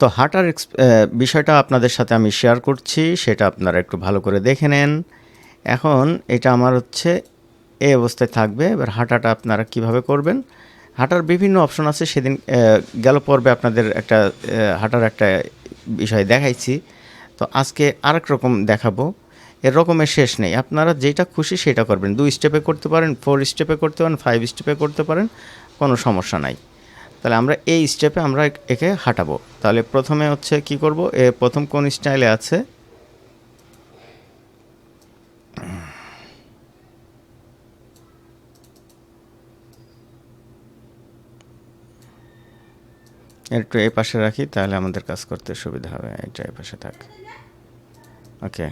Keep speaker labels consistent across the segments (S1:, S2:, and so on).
S1: তো হাঁটার বিষয়টা আপনাদের সাথে আমি শেয়ার করছি, সেটা আপনারা একটু ভালো করে দেখে নেন। এখন এটা আমার হচ্ছে এই অবস্থায় থাকবে, এবার হাঁটাটা আপনারা কীভাবে করবেন? হাঁটার বিভিন্ন অপশন আছে, সেদিন গেল পর্বে আপনাদের একটা হাঁটার একটা বিষয় দেখাইছি। তো আজকে আরেক রকম দেখাবো, এর রকমের শেষ নেই। আপনারা যেটা খুশি সেটা করবেন। দুই স্টেপে করতে পারেন ফোর স্টেপে করতে পারেন ফাইভ স্টেপে করতে পারেন, কোনো সমস্যা নাই। তাহলে আমরা এই স্টেপে আমরা একে হাঁটাবো। তাহলে প্রথমে হচ্ছে কি করব? এ প্রথম কোন স্টাইলে আছে? একটু এই পাশে রাখি, তাহলে আমাদের কাজ করতে সুবিধা হবে। এটা এই পাশে থাক। ওকে।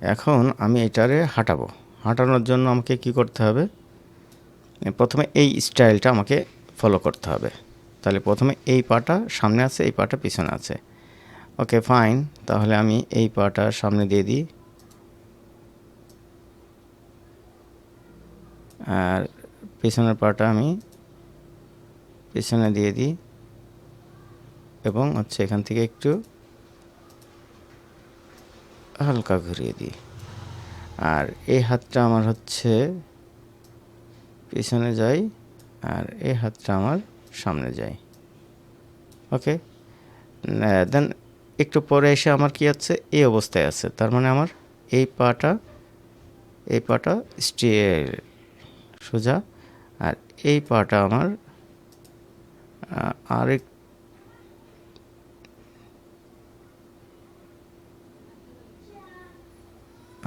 S1: এখন আমি এটারে হাঁটাবো। হাঁটানোর জন্য আমাকে কি করতে হবে? প্রথমে এই স্টাইলটা আমাকে ফলো করতে হবে। তাহলে প্রথমে এই পাটা সামনে আছে, এই পাটা পিছনে আছে। ওকে ফাইন তাহলে আমি এই পাটা সামনে দিয়ে দিই। আর পিছনের পাটা আমি পিছনে দিয়ে দিই। এবং হচ্ছে এখান থেকে একটু হালকা ঘুরিয়ে দিই। আর এই হাতটা আমার হচ্ছে পিছনে যাই আর এই হাতটা আমার সামনে যায়। ওকে দেন একটু পরে এসে আমার কি আছে? এই অবস্থায় আছে। তার মানে আমার এই পাটা এই পাটা স্টে সোজা আর এই পাটা আমার আরেক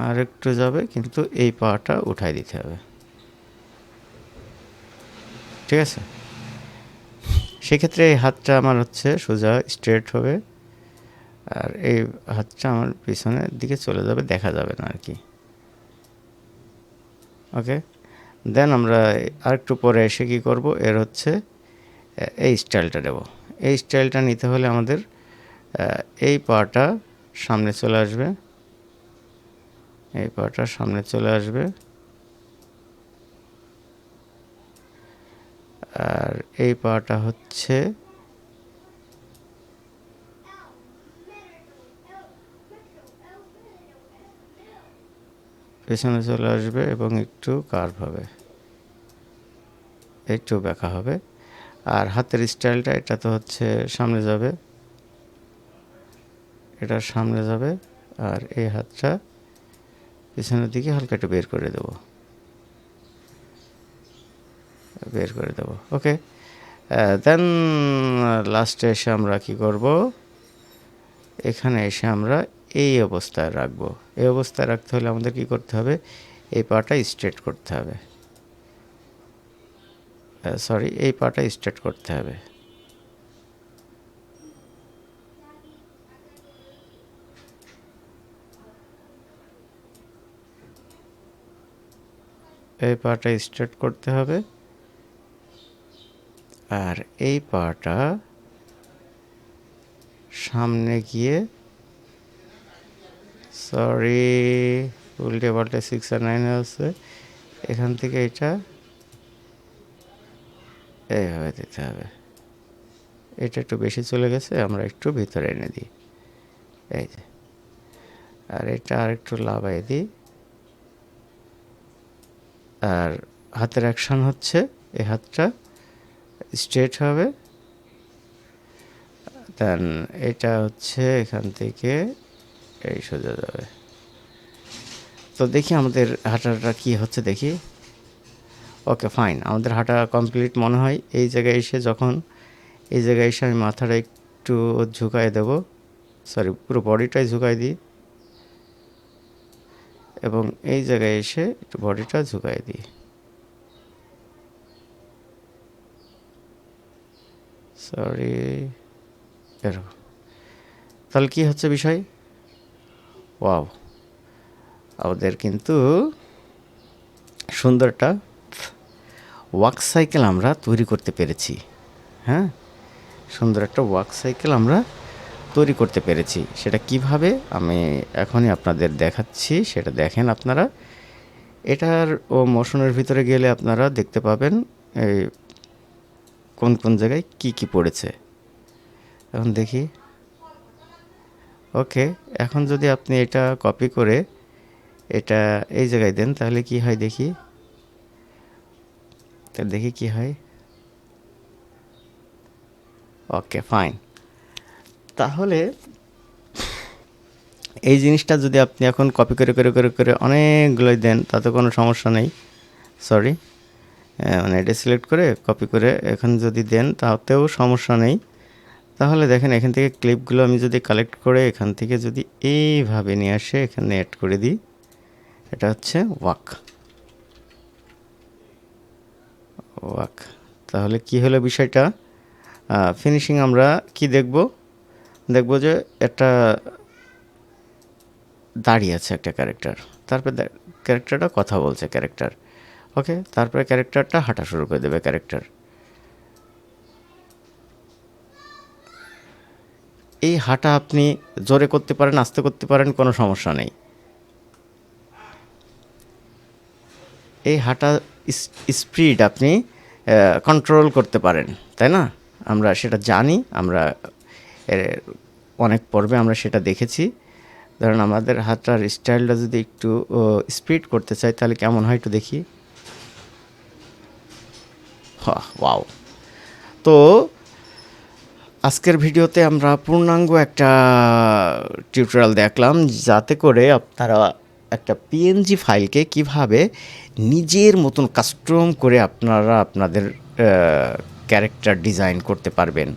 S1: আরেকটু যাবে, কিন্তু এই পাটা উঠাই দিতে হবে। ঠিক আছে? সেক্ষেত্রে এই হাতটা আমার হচ্ছে সোজা স্ট্রেট হবে। আর এই হাতটা আমার পিছনের দিকে চলে যাবে, দেখা যাবে না আর কি। ওকে? দেন আমরা আরেকটু পরে এসে কি করব? এর হচ্ছে এই স্টাইলটা দেব এই স্টাইলটা নিতে হলে আমাদের এই পাটা সামনে চলে আসবে। এই পাটা সামনে চলে আসবে। আর এই পাটা হচ্ছে পেছনে চলে আসবে এবং একটু কার্ভ হবে। একটু ব্যাকা হবে। আর হাতের স্টাইলটা এটা তো হচ্ছে সামনে যাবে। এটা সামনে যাবে আর এই হাতটা পিছনের দিকে হালকা একটু বের করে দেবো। বের করে দেবো, ওকে? দেন লাস্টে এসে আমরা কি করব? এখানে এসে আমরা এই অবস্থায় রাখব। এই অবস্থায় রাখতে হলে আমাদের কি করতে হবে? এই পাটা স্ট্রেট করতে হবে। সরি এই পাটা স্ট্রেট করতে হবে। এই পাটা স্ট্রেট করতে হবে। আর এই পাটা সামনে গিয়ে সরি উল্টে পাল্টে সিক্স আর নাইনে আছে এখান থেকে এটা এইভাবে দিতে হবে। এটা একটু বেশি চলে গেছে, আমরা একটু ভিতরে এনে দিই। এই যে। আর এটা আর একটু লাভাই দিই। আর হাতের অ্যাকশন হচ্ছে, এই হাতটা স্ট্রেট হবে। দেন এটা হচ্ছে এখান থেকে এই সোজা যাবে। তো দেখি আমাদের হাঁটাটা কি হচ্ছে দেখি। ওকে ফাইন আমাদের হাঁটা কমপ্লিট মনে হয়। এই জায়গায় এসে যখন, এই জায়গায় এসে আমি মাথাটা একটু ঝুঁকাই দেব। সরি পুরো বডিটাই ঝুঁকাই দিই। এবং এই জায়গায় এসে একটু বডিটা ঝুঁকাই দিই। সরি এরকম তাহলে কী হচ্ছে বিষয়? ওয়াও আমাদের কিন্তু সুন্দর একটা ওয়াক সাইকেল আমরা তৈরি করতে পেরেছি। হ্যাঁ? সুন্দর একটা ওয়াক সাইকেল আমরা তৈরি করতে পেরেছি। সেটা কীভাবে? আমি এখনই আপনাদের দেখাচ্ছি। সেটা দেখেন আপনারা। এটার ও মোশনের ভিতরে গেলে আপনারা দেখতে পাবেন, এই কোন কোন জায়গায় কি কি পড়েছে? এখন দেখি। ওকে, এখন যদি আপনি এটা কপি করে এটা এই জায়গায় দেন, তাহলে কি হয় দেখি? তা দেখি কি হয়। ওকে ফাইন তাহলে এই জিনিসটা যদি আপনি এখন কপি করে করে করে করে অনেকগুলোই দেন, তাতে কোনো সমস্যা নেই। সরি মানে এটা সিলেক্ট করে কপি করে এখন যদি দেন তাতেও সমস্যা নেই। তাহলে দেখেন এখান থেকে ক্লিপগুলো আমি যদি কালেক্ট করে এখান থেকে যদি এইভাবে নিয়ে আসে, এখানে অ্যাড করে দিই। এটা হচ্ছে ওয়াক। ওয়াক। তাহলে কি হলো বিষয়টা? ফিনিশিং আমরা কি দেখব? দেখব যে একটা দাঁড়িয়ে আছে একটা ক্যারেক্টার তারপরে ক্যারেক্টারটা কথা বলছে ক্যারেক্টার ওকে, তারপরে ক্যারেক্টারটা হাঁটা শুরু করে দেবে ক্যারেক্টার। এই হাঁটা আপনি জোরে করতে পারেন, আস্তে করতে পারেন, কোনো সমস্যা নেই। এই হাঁটা স্পিড আপনি কন্ট্রোল করতে পারেন, তাই না? আমরা সেটা জানি, আমরা অনেক পর্বে আমরা সেটা দেখেছি। ধরেন আমাদের হাতটার স্টাইলটা যদি একটু স্পিড করতে চাই, তাহলে কেমন হয় একটু দেখি। ওয়াও তো আজকের ভিডিওতে আমরা পূর্ণাঙ্গ একটা টিউটোরিয়াল দেখলাম যাতে করে আপনারা একটা পিএনজি ফাইলকে কীভাবে নিজের মতন কাস্টম করে আপনারা আপনাদের ক্যারেক্টার ডিজাইন করতে পারবেন।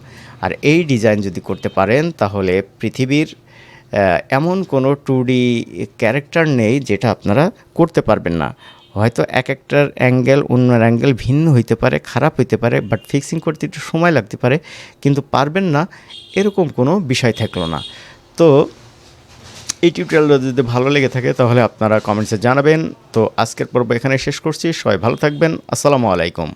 S1: আর এই ডিজাইন যদি করতে পারেন, তাহলে পৃথিবীর এমন কোনো টু ডি ক্যারেক্টার নেই যেটা আপনারা করতে পারবেন না। হয়তো এক একটার অ্যাঙ্গেল অন্য অ্যাঙ্গেল ভিন্ন হইতে পারে, খারাপ হইতে পারে বাট ফিক্সিং করতে একটু সময় লাগতে পারে, কিন্তু পারবেন না, এরকম কোনো বিষয় থাকল না। তো এই টিউটোরিয়ালটা যদি ভালো লেগে থাকে, তাহলে আপনারা কমেন্টসে জানাবেন। তো আজকের পর্ব এখানে শেষ করছি। সবাই ভালো থাকবেন। আসসালামু আলাইকুম।